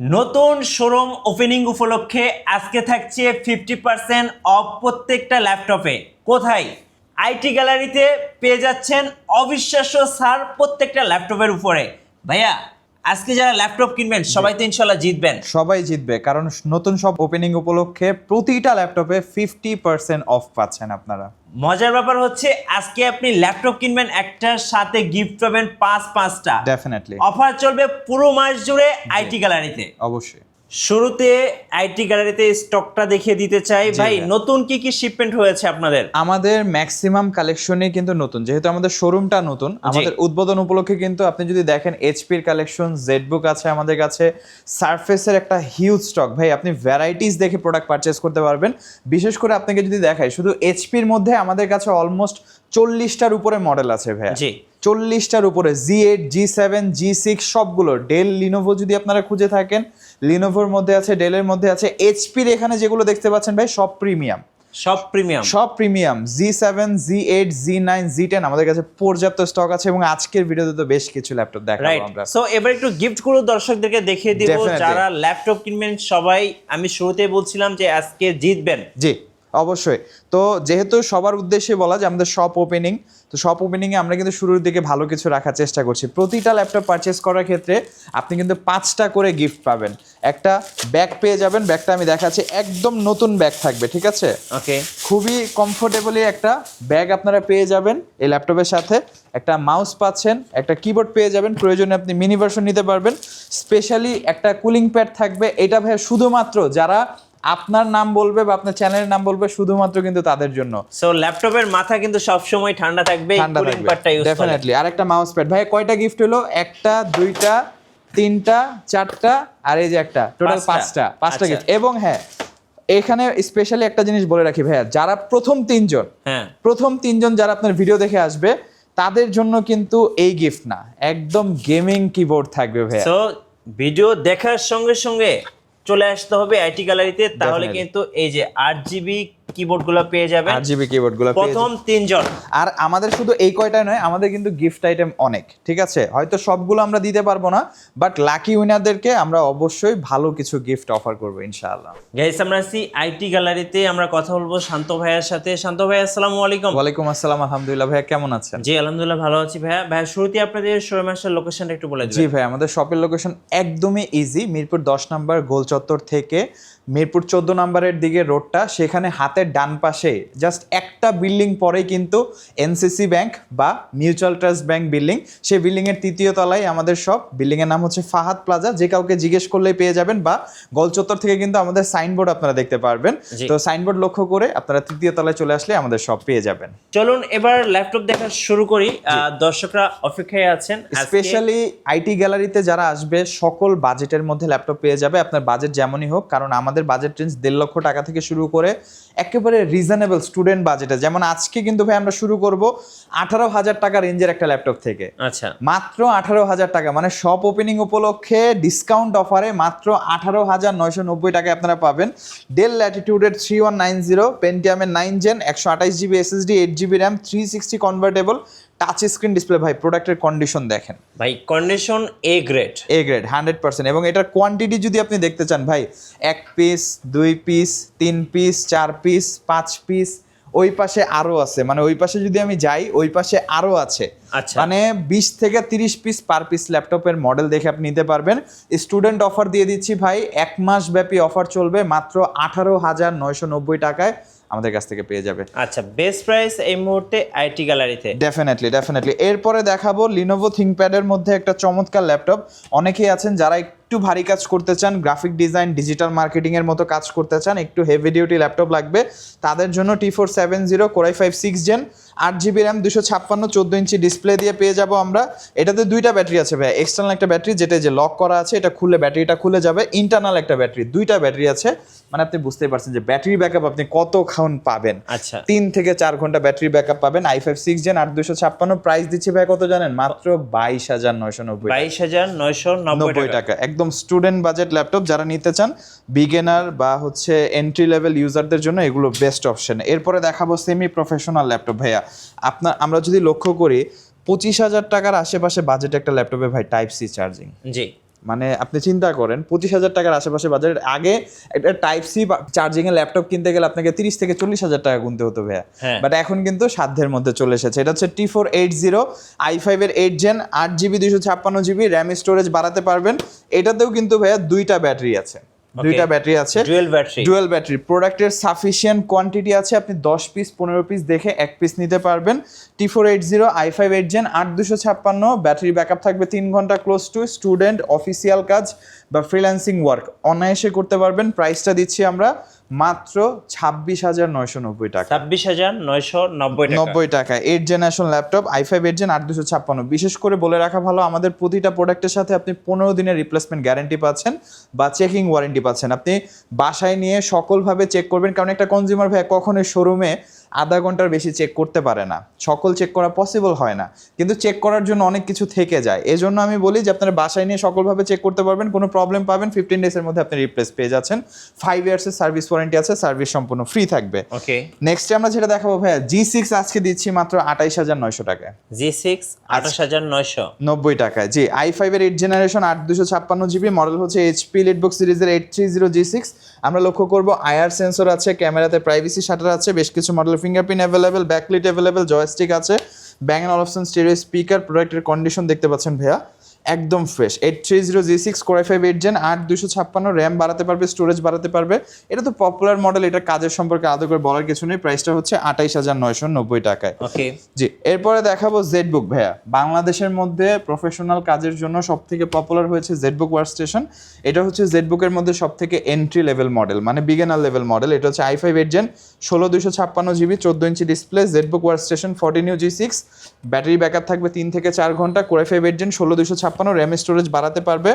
নতুন showroom opening উপলক্ষে আজকে থাকছে ফিফটি পার্সেন্ট অফ প্রত্যেকটা ল্যাপটপে। কোথায়? আইটি গ্যালারিতে পেয়ে যাচ্ছেন অবিশ্বাস্য সার প্রত্যেকটা ল্যাপটপের উপরে। ভাইয়া আজকে যারা ল্যাপটপ কিনবেন সবাই তো ইনশাল্লাহ জিতবেন। সবাই জিতবে কারণ নতুন সব ওপেনিং উপলক্ষে প্রতিটা ল্যাপটপে ফিফটি পার্সেন্ট অফ পাচ্ছেন আপনারা। মজার ব্যাপার হচ্ছে আজকে আপনি ল্যাপটপ কিনবেন একটার সাথে গিফট পাবেন পাঁচ পাঁচটা। ডেফিনেটলি অফার চলবে পুরো মাস জুড়ে আইটি গ্যালারিতে অবশ্যই। শুরুতে আইটি গ্যালারিতে স্টকটা দেখিয়ে দিতে চাই। ভাই। নতুন কি কি শিপমেন্ট হয়েছে আপনাদের? আমাদের ম্যাক্সিমাম কালেকশনই কিন্তু নতুন। যেহেতু আমাদের শোরুমটা নতুন আমাদের উদ্বোধন উপলক্ষে কিন্তু আপনি যদি দেখেন এইচপির কালেকশন জেডবুক আছে আমাদের কাছে সারফেসের একটা হিউজ স্টক ভাই আপনি ভ্যারাইটিস দেখে প্রোডাক্ট পারচেস করতে পারবেন। বিশেষ করে আপনাকে যদি দেখাই শুধু এইচপির মধ্যে আমাদের কাছে অলমোস্ট চল্লিশটার উপরে মডেল আছে ভাই জি। চল্লিশটার উপরে G eight G seven G six সবগুলো। ডেল লিনোভো যদি আপনারা খুঁজে থাকেন লিনোভোর মধ্যে আছে ডেলের মধ্যে আছে এইচপির এখানে যেগুলো দেখতে পাচ্ছেন ভাই সব প্রিমিয়াম সব প্রিমিয়াম সব premium G seven G eight G nine G ten আমাদের কাছে পর্যাপ্ত স্টক আছে এবং আজকের ভিডিওতে তো বেশ কিছু ল্যাপটপ দেখাবো রাইট আমরা। সো এবার একটু গিফটগুলো দর্শকদেরকে দেখিয়ে দিব। যারা ল্যাপটপ কিনবেন সবাই আমি শুরুতেই বলছিলাম যে আজকে জিতবেন। জি। অবশ্যই। তো যেহেতু সবার উদ্দেশ্যে বলা যে আমাদের শপ ওপেনিং তো শপ ওপেনিংয়ে আমরা কিন্তু শুরুর দিকে ভালো কিছু রাখার চেষ্টা করছি। প্রতিটা ল্যাপটপ পারচেস করার ক্ষেত্রে আপনি কিন্তু পাঁচটা করে গিফট পাবেন। একটা ব্যাগ পেয়ে যাবেন ব্যাগটা আমি দেখাচ্ছি একদম নতুন ব্যাগ থাকবে ঠিক আছে? ওকে খুবই কমফোর্টেবলি একটা ব্যাগ আপনারা পেয়ে যাবেন এই ল্যাপটপের সাথে। একটা মাউস পাচ্ছেন একটা কিবোর্ড পেয়ে যাবেন প্রয়োজনে আপনি মিনি ভার্সন নিতে পারবেন। স্পেশালি একটা কুলিং প্যাড থাকবে এটা ভাই শুধুমাত্র যারা আপনার নাম বলবে বা আপনার চ্যানেলের নাম বলবে শুধুমাত্র কিন্তু তাদের জন্য। সো ল্যাপটপের মাথা কিন্তু সব সময় ঠান্ডা থাকবে ঠান্ডা থাকবে ডেফিনেটলি আর একটা মাউস প্যাড ভাই কয়টা গিফট হলো? একটা দুইটা তিনটা চারটা আর এই যে একটা টোটাল পাঁচটা। পাঁচটা পাঁচটা আচ্ছা। গিফট এবং হ্যাঁ এখানে স্পেশালি একটা জিনিস বলে রাখি ভাইয়া যারা প্রথম তিনজন হ্যাঁ। প্রথম তিনজন যারা আপনার ভিডিও দেখে আসবে তাদের জন্য কিন্তু এই গিফট না। একদম গেমিং কিবোর্ড থাকবে ভাইয়া। সো ভিডিও দেখার সঙ্গে সঙ্গে চলে আসতে হবে আইটি গ্যালারিতে তাহলে কিন্তু এই যে আট জিবি কিবোর্ডগুলো পেয়ে যাবেন। আট জিবি কিবোর্ডগুলো পেয়ে প্রথম তিনজন। আর আমাদের শুধু এই কয়টা নয় আমাদের কিন্তু গিফট আইটেম অনেক ঠিক আছে? হয়তো সবগুলো আমরা দিতে পারব না বাট লাকি উইনারদেরকে আমরা অবশ্যই ভালো কিছু গিফট অফার করব ইনশাআল্লাহ। গাইস আমরা আছি আইটি গ্যালারিতে আমরা কথা বলব শান্ত ভাইয়ের সাথে। শান্ত ভাই আসসালামু আলাইকুম। ওয়ালাইকুম আসসালাম আলহামদুলিল্লাহ। ভাইয়া কেমন আছেন? জি আলহামদুলিল্লাহ ভালো আছি ভাইয়া। ভাইয়া শুরুতে আপনাদের শোরুম আসার লোকেশনটা একটু বলে জি দিবেন। ভাই আমাদের শপের লোকেশন একদমই ইজি মিরপুর দশ নম্বর গোল চত্বর থেকে মিরপুর চোদ্দ নম্বরের দিকে রোডটা সেখানে হাতের ডান পাশে জাস্ট একটা বিল্ডিং পরেই কিন্তু এনসিসি ব্যাংক বা মিউচুয়াল ট্রাস্ট ব্যাংক বিল্ডিং। সেই বিল্ডিং এর তৃতীয় তলায় আমাদের শপ বিল্ডিং এর নাম হচ্ছে ফাহাদ প্লাজা। যে কাউকে জিজ্ঞেস করলেই পেয়ে যাবেন বা গোলচত্বর থেকে কিন্তু আমাদের সাইনবোর্ড আপনারা দেখতে পারবেন। তো সাইনবোর্ড লক্ষ্য করে আপনারা তৃতীয় তলায় চলে আসলে আমাদের সব পেয়ে যাবেন। চলুন এবার ল্যাপটপ দেখা শুরু করি। দর্শকরা অপেক্ষায় আছেন। স্পেশালি আইটি গ্যালারিতে যারা আসবে সকল বাজেটের মধ্যে ল্যাপটপ পেয়ে যাবে। আপনার বাজেট যেমনই হোক কারণ আমাদের বাজেট রেঞ্জ দেড় লক্ষ টাকা থেকে শুরু করে একেবারে রিজনেবল স্টুডেন্ট বাজেটে যেমন আজকে কিন্তু ভাই আমরা শুরু করব আঠারো হাজার টাকা রেঞ্জের একটা ল্যাপটপ থেকে। আচ্ছা। মাত্র আঠারো হাজার টাকা মানে শপ ওপেনিং উপলক্ষে ডিসকাউন্ট অফারে মাত্র আঠারো হাজার নয়শো নব্বই টাকায় আপনারা পাবেন। ডেল ল্যাটিটিউডের থ্রি ওয়ান নাইন জিরো পেন্টিয়ামের নাইন জেন একশো আঠাইশ GB SSD eight GB RAM three sixty convertible touch screen display ভাই প্রোডাক্টের কন্ডিশন দেখেন। ভাই condition A grade A grade hundred percent এবং এটার কোয়ান্টিটি যদি আপনি দেখতে চান ভাই এক পিস দুই পিস তিন পিস চার পিস পাঁচ পিস ওই পাশে আরও আছে। মানে ওই পাশে যদি আমি যাই ওই পাশে আরও আছে। আচ্ছা। মানে বিশ থেকে তিরিশ পিস পার পিস ল্যাপটপের মডেল দেখে আপনি নিতে পারবেন। স্টুডেন্ট অফার দিয়ে দিচ্ছি ভাই এক মাস ব্যাপী অফার চলবে মাত্র আঠারো হাজার নয়শো নব্বই টাকায়। আমাদের কাছ থেকে পেয়ে যাবে। আচ্ছা বেস্ট প্রাইস এই মুহূর্তে আইটি গ্যালারিতে ডেফিনেটলি ডেফিনেটলি এরপরে দেখাবো লিনোভো থিংকপ্যাডের মধ্যে একটা চমৎকার ল্যাপটপ অনেকেই আছেন যারা একটু ভারী কাজ করতে চান গ্রাফিক ডিজাইন ডিজিটাল মার্কেটিং এর মতো কাজ করতে চান একটু হেভি ডিউটি ল্যাপটপ লাগবে। তাদের জন্য T four seven zero core i five six gen আট জিবি র্যাম দুশো ছাপ্পান্ন চোদ্দ ইঞ্চি ডিসপ্লে দিয়ে পেয়ে যাব আমরা। এটাতে দুইটা ব্যাটারি আছে ভাই এক্সটার্নাল একটা ব্যাটারি যেটা যে লক করা আছে এটা খুলে ব্যাটারিটা খুলে যাবে। ইন্টারনাল একটা ব্যাটারি দুইটা ব্যাটারি আছে। মানে আপনি বুঝতেই পারছেন যে ব্যাটারি ব্যাকআপ আপনি কতক্ষণ পাবেন? আচ্ছা। তিন থেকে চার ঘণ্টা ব্যাটারি ব্যাকআপ পাবেন। আই ফাইভ সিক্স জেন আট দুশো ছাপ্পান্ন প্রাইস দিচ্ছে ভাই কত জানেন? মাত্র বাইশ হাজার নয়শো নব্বই বাইশ হাজার নয়শো নব্বই টাকা। একদম স্টুডেন্ট বাজেট ল্যাপটপ যারা নিতে চান বিগিনার বা হচ্ছে এন্ট্রি লেভেল ইউজারদের জন্য এগুলো বেস্ট অপশন এরপরে দেখাবো সেমি প্রফেশনাল ল্যাপটপ ভাইয়া। আপনার আমরা যদি লক্ষ্য করি পঁচিশ হাজার টাকার আশেপাশে বাজেট একটা ল্যাপটপে ভাই টাইপ সি চার্জিং জি। মানে আপনি চিন্তা করেন পঁচিশ হাজার টাকার আশেপাশে বাজারের আগে একটা টাইপ সি চার্জিং এর ল্যাপটপ কিনতে গেলে আপনাকে তিরিশ থেকে চল্লিশ হাজার টাকা গুনতে হতো ভাইয়া। হ্যাঁ। বাট এখন কিন্তু সাধ্যের মধ্যে চলে এসেছে। এটা হচ্ছে T four eight zero I ফাইভের এইট জেন আট জিবি দুইশো ছাপ্পান্ন জিবি র্যাম স্টোরেজ বাড়াতে পারবেন। এটাতেও কিন্তু ভাইয়া দুইটা ব্যাটারি আছে। দুইটা ব্যাটারি আছে। ডুয়েল ব্যাটারি ডুয়েল ব্যাটারি প্রোডাক্টের সাফিসিয়েন্ট কোয়ান্টিটি আছে। আপনি দশ পিস পনেরো পিস দেখে এক পিস নিতে পারবেন। T four eight zero I five eight gen আট দুশো ছাপ্পান্ন। ব্যাটারি ব্যাকআপ থাকবে 3 ঘণ্টা ক্লোজ টু স্টুডেন্ট অফিসিয়াল কাজ বা ফ্রিল্যান্সিং ওয়ার্ক অনায়াসে করতে পারবেন। প্রাইসটা দিচ্ছি আমরা মাত্র ছাব্বিশ হাজার নয়শো নব্বই টাকা। ছাব্বিশ হাজার নয়শো নব্বই নব্বই টাকা। Eight generation laptop I five eight gen আট দুশো ছাপ্পান্ন। বিশেষ করে বলে রাখা ভালো আমাদের প্রতিটা প্রোডাক্টের সাথে আপনি পনেরো দিনের রিপ্লেসমেন্ট গ্যারান্টি পাচ্ছেন বা চেকিং ওয়ারেন্টি পাচ্ছেন। আপনি বাসায় নিয়ে সকলভাবে চেক করবেন। কারণ একটা কনজিউমার ভাই কখনোই শোরুমে আধা ঘণ্টার বেশি চেক করতে পারে না। সকল চেক করা পসিবল হয় না। কিন্তু চেক করার জন্য অনেক কিছু থেকে যায়। এই জন্য আমি বলি যে আপনারা বাসায় নিয়ে সকলভাবে চেক করতে পারবেন। কোনো প্রবলেম পাবেন ফিফটিন ডেজের মধ্যে আপনি রিপ্লেস পেয়ে যাচ্ছেন। ফাইভ ইয়ার্সের সার্ভিস ওয়ারেন্টি আছে সার্ভিস সম্পূর্ণ ফ্রি থাকবে। ওকে নেক্সট আমরা যেটা দেখাবো ভাইয়া জি সিক্স আজকে দিচ্ছি মাত্র আঠাইশ হাজার নয়শো টাকায়। জি সিক্স আঠাশ হাজার নয়শো। নব্বই টাকায়। জি আই ফাইভের এইট জেনারেশন আট দুশো ছাপ্পান্ন জিবি মডেল হচ্ছে এইচপি লিটবুক সিরিজের eight three zero G six আমরা লক্ষ্য করব আয়ার সেন্সর আছে ক্যামেরাতে প্রাইভেসি শাটার আছে বেশ কিছু model fingerprint available backlit available joystick আছে। Bang and option stereo speaker প্রোডাক্টের কন্ডিশন দেখতে পাচ্ছেন ভাইয়া। একদম fresh eight three zero G six core i five eight gen আট দুশো ছাপ্পান্ন র্যাম বাড়াতে পারবে স্টোরেজ বাড়াতে পারবে। এটা তো পপুলার মডেল এটা কাজের সম্পর্কে আদৌ করে বলার কিছু নেই। প্রাইসটা হচ্ছে আঠাইশ হাজার নয়শো নব্বই টাকায়। জি এরপরে দেখাবো জেডবুক ভাইয়া। বাংলাদেশের মধ্যে প্রফেশনাল কাজের জন্য সব থেকে পপুলার হয়েছে জেডবুক ওয়ার্ক স্টেশন এটা হচ্ছে জেড জেডবুকের মধ্যে সব থেকে এন্ট্রি লেভেল মডেল মানে বিগেনার লেভেল মডেল এটা হচ্ছে আই ফাইভ এইট জেন ষোলো দুশো ছাপ্পান্ন জিবি, চোদ্দ inch display ZBook workstation fourteen U G six battery backup থাকবে তিন থেকে চার ঘণ্টা কোরাই ফাইভ ষোলো দুশো ছাপ্পান্ন র্যাম স্টোরেজ বাড়াতে পারবে।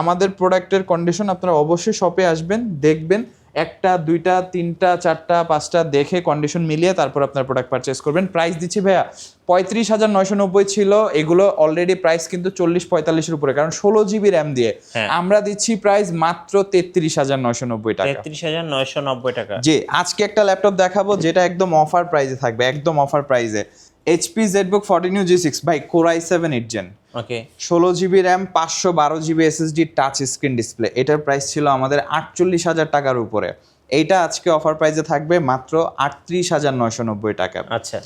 আমাদের প্রোডাক্টের কন্ডিশন আপনারা অবশ্যই শপে আসবেন, দেখবেন। একটা দুইটা তিনটা চারটা পাঁচটা দেখে কন্ডিশন মিলিয়ে তারপর আপনার প্রোডাক্ট পারচেস করবেন। প্রাইস দিচ্ছি ভাইয়া পঁয়ত্রিশ হাজার নয়শো নব্বই ছিল। এগুলো অলরেডি প্রাইস কিন্তু চল্লিশ পঁয়তাল্লিশের উপরে কারণ ষোলো জিবি র্যাম দিয়ে। হ্যাঁ। আমরা দিচ্ছি প্রাইস মাত্র তেত্রিশ হাজার নয়শো নব্বই টাকা। তেত্রিশ হাজার নয়শো নব্বই টাকা। জি আজকে একটা ল্যাপটপ দেখাবো যেটা একদম অফার প্রাইজে থাকবে একদম অফার প্রাইজে HP ZBook fourteen U G six ভাই core i seven eight gen okay ষোলো জিবি র্যাম পাঁচশো বারো GB SSD touch screen display এটার প্রাইস ছিল আমাদের আটচল্লিশ হাজার টাকার উপরে। এইটা আজকে অফার প্রাইসে থাকবে মাত্র আটত্রিশ হাজার নয়শো নব্বই টাকা। আচ্ছা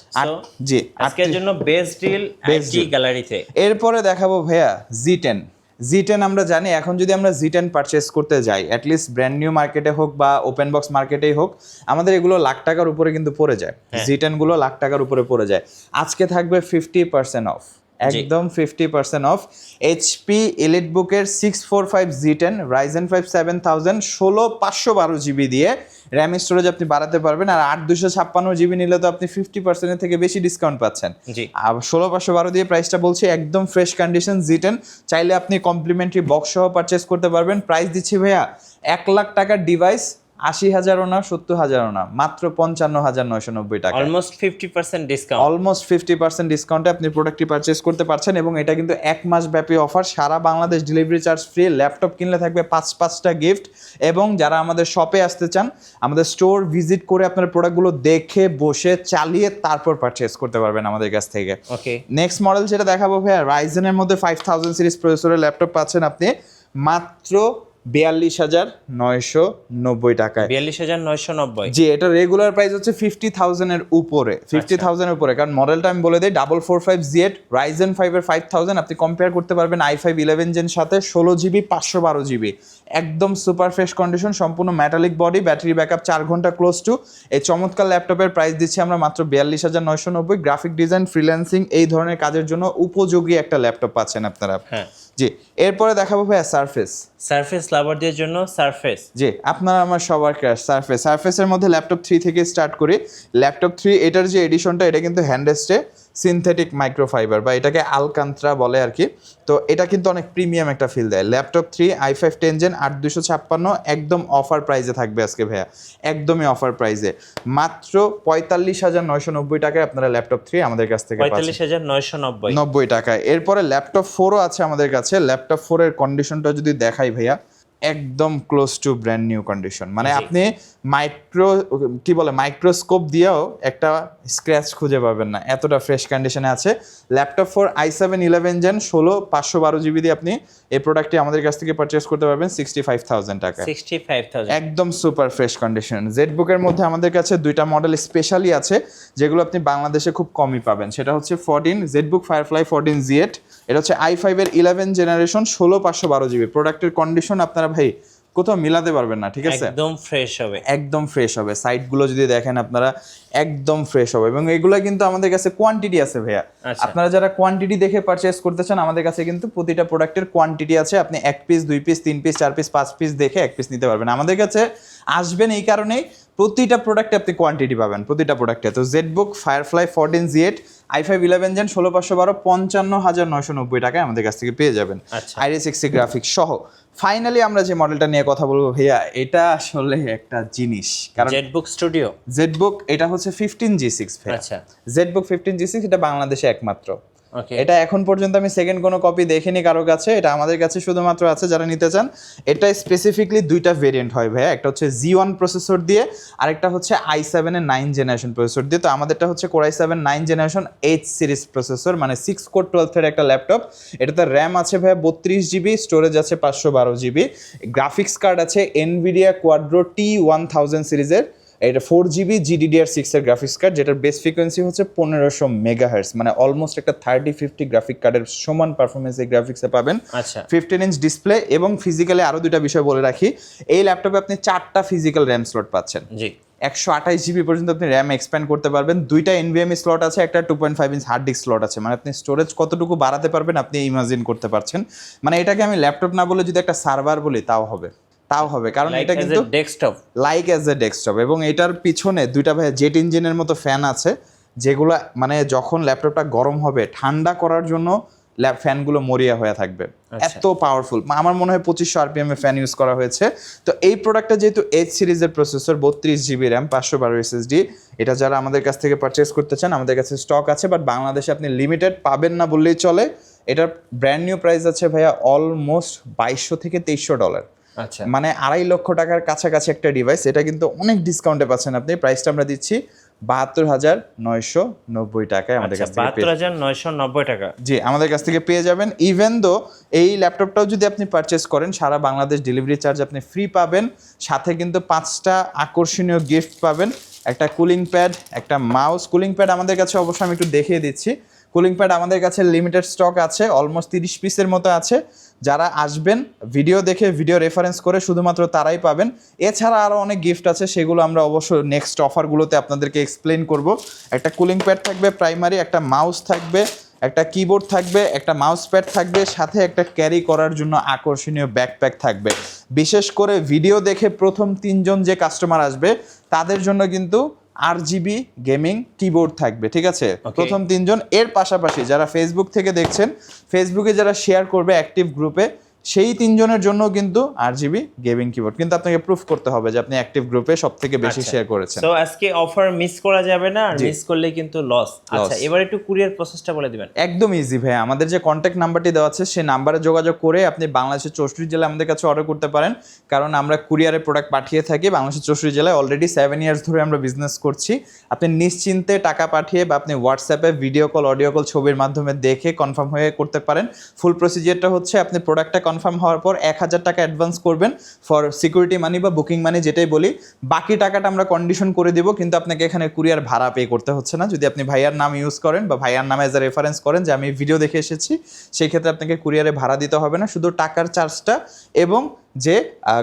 জি আজকের জন্য বেস্ট ডিল আইটি গ্যালারিতে এরপরে দেখাবো ভাইয়া জি টেন জি টেন আমরা জানি এখন যদি আমরা জি টেন পারচেস করতে যাই অ্যাটলিস্ট ব্র্যান্ড নিউ মার্কেটে হোক বা ওপেন বক্স মার্কেটেই হোক আমাদের এগুলো লাখ টাকার উপরে কিন্তু পড়ে যায়। হ্যাঁ। জি টেনগুলো লাখ টাকার উপরে পড়ে যায়। আজকে থাকবে ফিফটি পার্সেন্ট অফ একদম fifty percent off HP Elite বুকের six four five G ten Ryzen five seven thousand ষোলো পাঁচশো বারো জিবি দিয়ে র্যাম স্টোরেজ আপনি বাড়াতে পারবেন। আর আট দুশো ছাপ্পান্ন জিবি নিলে তো আপনি ফিফটি পার্সেন্টের থেকে বেশি ডিসকাউন্ট পাচ্ছেন। আর ষোলো পাঁচশো বারো দিয়ে প্রাইসটা বলছি একদম ফ্রেশ কন্ডিশন জি টেন চাইলে আপনি কমপ্লিমেন্টারি বক্স সহ পারচেস করতে পারবেন। প্রাইস দিচ্ছি ভাইয়া এক লাখ টাকার ডিভাইস আশি হাজারও না সত্তর হাজারও না মাত্র পঞ্চান্ন হাজার নয়শো নব্বই টাকা। Almost fifty percent discount almost fifty percent ডিসকাউন্টে আপনি প্রোডাক্টটি পারচেস করতে পারছেন এবং এটা কিন্তু এক মাস ব্যাপী অফার সারা Bangladesh delivery charge free laptop কিনলে থাকবে পাঁচ পাঁচটা গিফট এবং যারা আমাদের শপে আসতে চান আমাদের স্টোর ভিজিট করে আপনার প্রোডাক্টগুলো দেখে বসে চালিয়ে তারপর পারচেস করতে পারবেন আমাদের কাছ থেকে। ওকে নেক্সট মডেল যেটা দেখাবো ভাইয়া রাইজেনের মধ্যে ফাইভ থাউজেন্ড সিরিজ প্রসেসরের ল্যাপটপ পাচ্ছেন আপনি মাত্র বিয়াল্লিশ হাজার নয়শো নব্বই টাকায়। বিয়াল্লিশ হাজার নয়শো নব্বই। জি এটা রেগুলার প্রাইস হচ্ছে ফিফটি থাউজেন্ডের উপরে ফিফটি থাউজেন্ডের উপরে। কারণ মডেলটা আমি বলে দিই double four five G eight Ryzen ফাইভের ফাইভ থাউজেন্ড আপনি কম্পেয়ার করতে পারবেন আই ফাইভ ইলেভেন জেন সাথে ষোলো জিবি পাঁচশো বারো জিবি একদম সুপার ফ্রেশ কন্ডিশন সম্পূর্ণ মেটালিক বডি ব্যাটারি ব্যাকআপ চার ঘণ্টা ক্লোজ টু এই চমৎকার ল্যাপটপের প্রাইস দিচ্ছি আমরা মাত্র বিয়াল্লিশ হাজার নয়শো নব্বই। গ্রাফিক ডিজাইন ফ্রিল্যান্সিং এই ধরনের কাজের জন্য উপযোগী একটা ল্যাপটপ পাচ্ছেন আপনারা। হ্যাঁ। জি এরপরে দেখাবো ভাইয়া সারফেস সারফেস লাভারদের জন্য সারফেস জি আপনারা আমার সবার ক্রাশ সারফেস সারফেসের মধ্যে ল্যাপটপ থ্রি থেকে স্টার্ট করি। ল্যাপটপ থ্রি এটার যে এডিশনটা এটা কিন্তু হ্যান্ডেস্টে সিনথেটিক মাইক্রোফাইবার বা এটাকে আলকান্ত্রা বলে আর কি তো এটা কিন্তু অনেক প্রিমিয়াম একটা ফিল দেয়। Laptop three I five ten gen আট দুশো ছাপ্পান্ন একদম অফার প্রাইজে থাকবে আজকে ভাইয়া। একদমই অফার প্রাইজে মাত্র পঁয়তাল্লিশ হাজার নয়শো নব্বই টাকায় আপনারা ল্যাপটপ থ্রি আমাদের কাছ থেকে পঁয়তাল্লিশ হাজার নয়শো নব্বই। নব্বই টাকায় এরপরে ল্যাপটপ ফোরও আছে আমাদের কাছে। ল্যাপটপ ফোরের কন্ডিশনটা যদি দেখাই ভাইয়া একদম close to brand new condition মানে আপনি মাইক্রো কি বলে মাইক্রোস্কোপ দিয়েও একটা স্ক্র্যাচ খুঁজে পাবেন না। এতটা ফ্রেশ কন্ডিশনে আছে। Laptop four I seven eleven gen ষোলো পাঁচশো বারো জিবি দিয়ে আপনি এই প্রোডাক্টটি আমাদের কাছ থেকে পারচেস করতে পারবেন সিক্সটি ফাইভ থাউজেন্ড টাকা সিক্সটি ফাইভ থাউজেন্ড একদম সুপার ফ্রেশ কন্ডিশন জেড বুকের মধ্যে আমাদের কাছে দুইটা মডেল স্পেশালি আছে যেগুলো আপনি বাংলাদেশে খুব কমই পাবেন। সেটা হচ্ছে fourteen ZBook Firefly fourteen G eight এটা হচ্ছে আই ফাইভের ইলেভেন জেনারেশন ষোলো পাঁচশো বারো জিবি প্রোডাক্টের কন্ডিশন আপনারা ভাই কোথাও মিলাতে পারবেন না ঠিক আছে? একদম ফ্রেশ হবে। একদম ফ্রেশ হবে। সাইটগুলো যদি দেখেন আপনারা একদম ফ্রেশ হবে। এবং এগুলো কিন্তু আমাদের কাছে কোয়ান্টিটি আছে ভাইয়া। আচ্ছা। আপনারা যারা কোয়ান্টিটি দেখে পারচেস করতে চান আমাদের কাছে কিন্তু প্রতিটা প্রোডাক্টের কোয়ান্টিটি আছে। আপনি এক পিস দুই পিস তিন পিস চার পিস পাঁচ পিস দেখে এক পিস নিতে পারবেন। আমাদের কাছে আসবেন এই কারণেই প্রতিটা প্রোডাক্টে আপনি কোয়ান্টিটি পাবেন প্রতিটা প্রোডাক্টে তো Z book Firefly fourteen G eight I five eleven gen ষোলো পাঁচশো বারো পঞ্চান্ন হাজার নয়শো নব্বই টাকায় আমাদের কাছ থেকে পেয়ে যাবেন। আইরি সিক্সটি গ্রাফিক্স সহ। ফাইনালি আমরা যে মডেলটা নিয়ে কথা বলব ভাইয়া এটা আসলে একটা জিনিস। কারণ জেটবুক স্টুডিও জেডবুক এটা হচ্ছে ফিফটিন জি সিক্স আচ্ছা। জেডবুক ফিফটিন জি সিক্স এটা বাংলাদেশে একমাত্র। এটা এখন পর্যন্ত আমি সেকেন্ড কোনো কপি দেখিনি কারও কাছে, এটা আমাদের কাছে শুধুমাত্র আছে যারা নিতে চান। এটা স্পেসিফিকলি দুইটা ভেরিয়েন্ট হয় ভাইয়া, একটা হচ্ছে জি ওয়ান প্রসেসর দিয়ে, আরেকটা হচ্ছে আই সেভেনের নাইন জেনারেশন প্রসেসর দিয়ে। তো আমাদেরটা হচ্ছে core i seven nine generation H series processor মানে সিক্স কোর টুয়েলভের একটা ল্যাপটপ এটাতে র্যাম আছে ভাইয়া বত্রিশ জিবি স্টোরেজ আছে পাঁচশো বারো জিবি গ্রাফিক্স কার্ড আছে NVIDIA Quadro T one thousand সিরিজের এটা ফোর জিবি জিডিডিআর সিক্স এর গ্রাফিক্স কার্ড যেটার বেস ফ্রিকোয়েন্সি হচ্ছে পনেরোশো মেগা মানে অলমোস্ট একটা থার্টি ফিফটি গ্রাফিক কার্ডের সমান পারফরমেন্স এই গ্রাফিক্সে পাবেন। আচ্ছা। ফিফটিন ইঞ্চ ডিসপ্লে এবং ফিজিক্যালি আরও দুইটা বিষয় বলে রাখি এই ল্যাপটপে আপনি চারটা ফিজিক্যাল র্যাম স্লট পাচ্ছেন। জি। একশো আঠাশ জিবি পর্যন্ত আপনি র্যাম এক্সপ্যান্ড করতে পারবেন। দুইটা এনভিএমই স্লট আছে একটা two point five inch hard disk slot আছে। মানে আপনি স্টোরেজ কতটুকু বাড়াতে পারবেন আপনি ইমাজিন করতে পারছেন। মানে এটাকে আমি ল্যাপটপ না বলে যদি একটা সার্ভার বলি তাও হবে। তাও হবে। কারণ এটা কিন্তু desktop like as a desktop এবং এটার পিছনে দুইটা ভাই জেট ইঞ্জিনের মতো ফ্যান আছে যেগুলো মানে যখন ল্যাপটপটা গরম হবে ঠান্ডা করার জন্য ল্যাপ ফ্যানগুলো মরিয়া হয়ে থাকবে। আচ্ছা। এত পাওয়ারফুল আমার মনে হয় পঁচিশশো আরপিএম এ ফ্যান ইউজ করা হয়েছে। তো এই প্রোডাক্টটা যেহেতু এইচ সিরিজের প্রসেসর বত্রিশ জিবি র্যাম পাঁচশো বারো এসএসডি এটা যারা আমাদের কাছ থেকে পারচেস করতে চান আমাদের কাছে স্টক আছে বাট বাংলাদেশে আপনি লিমিটেড পাবেন না বললেই চলে। এটার ব্র্যান্ড নিউ প্রাইস আছে ভাইয়া অলমোস্ট বাইশশো থেকে তেইশশো ডলার মানে আড়াই লক্ষ টাকার কাছাকাছি একটা ডিভাইস এটা কিন্তু অনেক ডিসকাউন্টে পাচ্ছেন আপনি। প্রাইসটা আমরা দিচ্ছি বাহাত্তর হাজার নয়শো নব্বই টাকায় আমাদের আচ্ছা কাছ থেকে বাহাত্তর হাজার নয়শো নব্বই টাকা। জি আমাদের কাছ থেকে পেয়ে যাবেন। ইভেন দো এই ল্যাপটপটাও যদি আপনি পারচেস করেন সারা বাংলাদেশ ডেলিভারি চার্জ আপনি ফ্রি পাবেন। সাথে কিন্তু পাঁচটা আকর্ষণীয় গিফট পাবেন। একটা কুলিং প্যাড একটা মাউস কুলিং প্যাড আমাদের কাছে অবশ্যই আমি একটু দেখিয়ে দিচ্ছি। কুলিং প্যাড আমাদের কাছে লিমিটেড স্টক আছে অলমোস্ট তিরিশ পিসের মতো আছে। যারা আসবেন ভিডিও দেখে ভিডিও রেফারেন্স করে শুধুমাত্র তারাই পাবেন। এছাড়া আরও অনেক গিফট আছে, সেগুলো আমরা অবশ্য নেক্সট অফারগুলোতে আপনাদেরকে এক্সপ্লেন করব। একটা কুলিং প্যাড থাকবে প্রাইমারি একটা মাউস থাকবে, একটা কিবোর্ড থাকবে, একটা মাউস প্যাড থাকবে, সাথে একটা ক্যারি করার জন্য আকর্ষণীয় ব্যাকপ্যাক থাকবে। বিশেষ করে ভিডিও দেখে প্রথম তিনজন যে কাস্টমার আসবে, তাদের জন্য কিন্তু আর জিবি গেমিং কিবোর্ড থাকবে ঠিক আছে? প্রথম তিনজন এর পাশাপাশি যারা ফেসবুক থেকে দেখছেন ফেসবুকে যারা শেয়ার করবে অ্যাক্টিভ গ্রুপে সেই তিনজনের জন্য কিন্তু আর জিবি গেমিং কিবোর্ড কিন্তু আপনাকে প্রুফ করতে হবে যে আপনি অ্যাক্টিভ গ্রুপে সব থেকে বেশি আচ্ছা। শেয়ার করেছেন। তো আজকে অফার মিস করা যাবে না আর মিস করলে কিন্তু লস আচ্ছা এবার একটু কুরিয়ার প্রসেসটা বলে দিবেন। একদম ইজি ভাই আমাদের যে কন্ট্যাক্ট নাম্বারটি দেওয়া আছে সেই নাম্বারে যোগাযোগ করে আপনি বাংলাদেশের চৌষট্টি জেলায় আমাদের কাছে অর্ডার করতে পারেন। কারণ আমরা কুরিয়ারে প্রোডাক্ট পাঠিয়ে থাকি। বাংলাদেশের চৌষট্টি জেলায় অলরেডি সেভেন ইয়ার্স ধরে আমরা বিজনেস করছি। আপনি নিশ্চিন্তে টাকা পাঠিয়ে বা আপনি হোয়াটসঅ্যাপে ভিডিও কল অডিও কল ছবির মাধ্যমে দেখে কনফার্ম হয়ে করতে পারেন। ফুল প্রসিজিয়ারটা হচ্ছে আপনি প্রোডাক্টটা কনফার্ম হওয়ার পর এক হাজার টাকা অ্যাডভান্স করবেন ফর সিকিউরিটি মানি বা বুকিং মানি যেটাই বলি। বাকি টাকাটা আমরা কন্ডিশন করে দেবো, কিন্তু আপনাকে এখানে কুরিয়ার ভাড়া পে করতে হচ্ছে না। যদি আপনি ভাইয়ার নাম ইউজ করেন বা ভাইয়ার নামে এজ এ রেফারেন্স করেন, যে আমি ভিডিও দেখে এসেছি, সেই ক্ষেত্রে আপনাকে কুরিয়ারে ভাড়া দিতে হবে না। শুধু টাকার চার্জটা এবং যে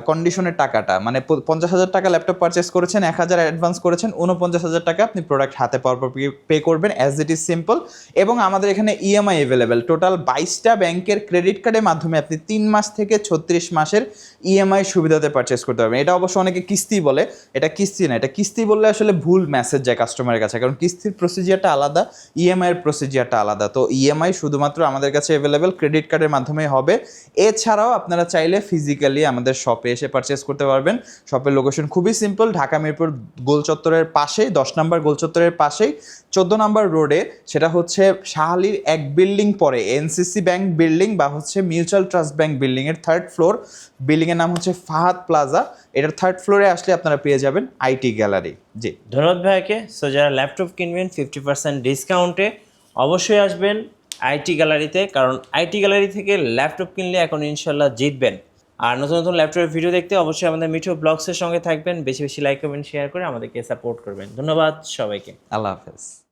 কন্ডিশনের টাকাটা মানে পঞ্চাশ হাজার টাকা ল্যাপটপ পারচেস করেছেন, এক হাজার অ্যাডভান্স করেছেন উনপঞ্চাশ হাজার টাকা আপনি প্রোডাক্ট হাতে পাওয়ার পর পে করবেন অ্যাজ ইট ইজ সিম্পল এবং আমাদের এখানে E ইএমআই অ্যাভেলেবেল টোটাল বাইশটা ব্যাংকের ক্রেডিট কার্ডের মাধ্যমে আপনি তিন মাস থেকে ছত্রিশ মাসের ইএমআই সুবিধাতে পারচেস করতে পারবেন। এটা অবশ্য অনেকে কিস্তি বলে। এটা কিস্তি না, এটা কিস্তি বললে আসলে ভুল মেসেজ যায় কাস্টমারের কাছে। কারণ কিস্তির প্রসিজিয়ারটা আলাদা ইএমআই এর প্রসিজিয়ারটা আলাদা। তো ইএমআই শুধুমাত্র আমাদের কাছে অ্যাভেলেবেল ক্রেডিট কার্ডের মাধ্যমে হবে। এছাড়াও আপনারা চাইলে ফিজিক্যালি চাইলে আমাদের শপে এসে পারচেস করতে পারবেন। শপের লোকেশন খুবই সিম্পল ঢাকা মিরপুর গোল চত্বরের পাশেই, দশ নম্বর গোল চত্বরের পাশেই, চোদ্দ নম্বর রোডে, সেটা হচ্ছে শাহালির এক বিল্ডিং পরে এনসিসি ব্যাংক বিল্ডিং বা হচ্ছে মিউচুয়াল ট্রাস্ট ব্যাংক বিল্ডিংয়ের থার্ড ফ্লোর বিল্ডিংয়ের নাম হচ্ছে ফাহাদ প্লাজা এটার থার্ড ফ্লোরে আসলে আপনারা পেয়ে যাবেন আইটি গ্যালারি জি। ধন্যবাদ ভাইকে সো যারা ল্যাপটপ কিনবেন ফিফটি পার্সেন্ট ডিসকাউন্টে অবশ্যই আসবেন আইটি গ্যালারিতে কারণ আইটি গ্যালারি থেকে ল্যাপটপ কিনলে এখন ইনশাল্লাহ জিতবেন। আর নতুন নতুন ল্যাপটপের ভিডিও দেখতে অবশ্যই আমাদের মিঠু ব্লগসের সঙ্গে থাকবেন। বেশি বেশি লাইক কমেন্ট শেয়ার করে আমাদেরকে সাপোর্ট করবেন। ধন্যবাদ সবাইকে। আল্লাহ হাফেজ।